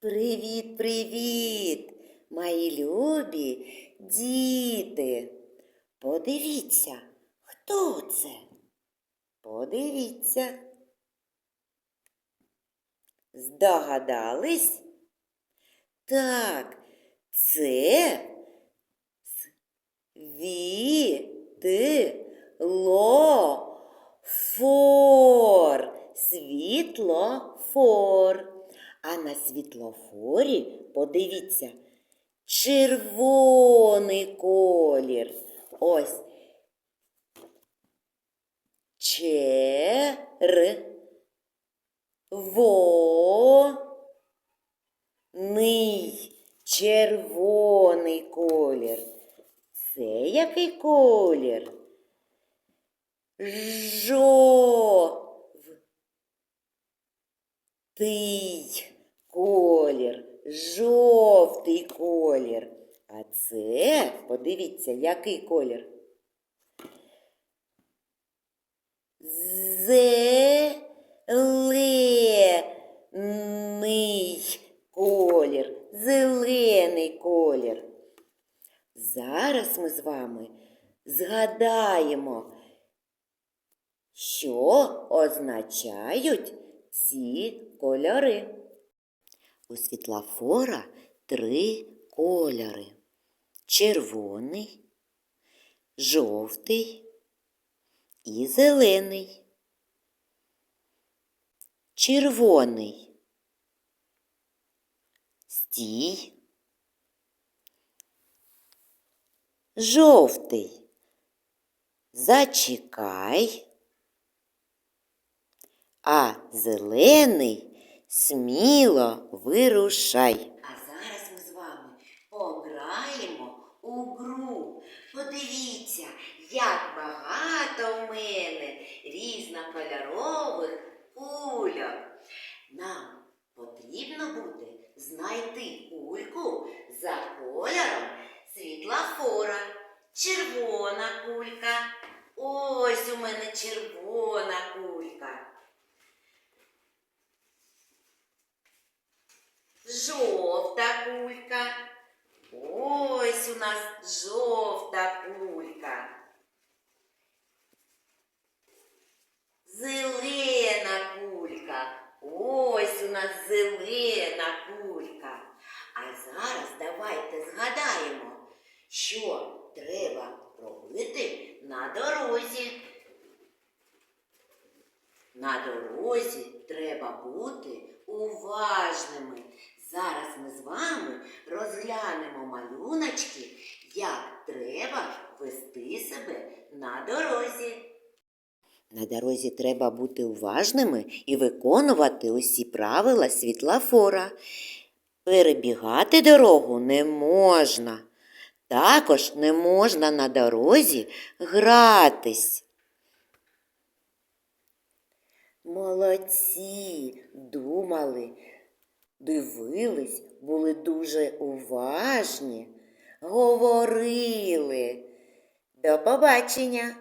Привіт, привіт, мої любі діти. Подивіться, хто це? Подивіться. Здогадались? Так, це світлофор. Світлофор. А на світлофорі, подивіться, червоний колір. Ось. Чер. Во. Ний. Червоний колір. Це який колір? Жовтий колір, жовтий колір. А це, подивіться, який колір? Зелений колір, зелений колір. Зараз ми з вами згадаємо, що означають ці кольори. У світлофора три кольори: червоний, жовтий і зелений. Червоний. Стій. Жовтий. Зачекай. А зелений сміло вирушай. А зараз ми з вами пограємо у гру. Подивіться, як багато в мене різнокольорових кульок. Нам потрібно буде знайти кульку за кольором світлофора. Червона кулька. Ось у мене червона кулька. Жовта кулька. Ось у нас жовта кулька. Зелена кулька. Ось у нас зелена кулька. А зараз давайте згадаємо, що треба робити на дорозі. На дорозі треба бути уважними. Зараз ми з вами розглянемо малюночки, як треба вести себе на дорозі. На дорозі треба бути уважними і виконувати усі правила світлофора. Перебігати дорогу не можна. Також не можна на дорозі гратись. Молодці, думали, дивились, були дуже уважні, говорили. До побачення!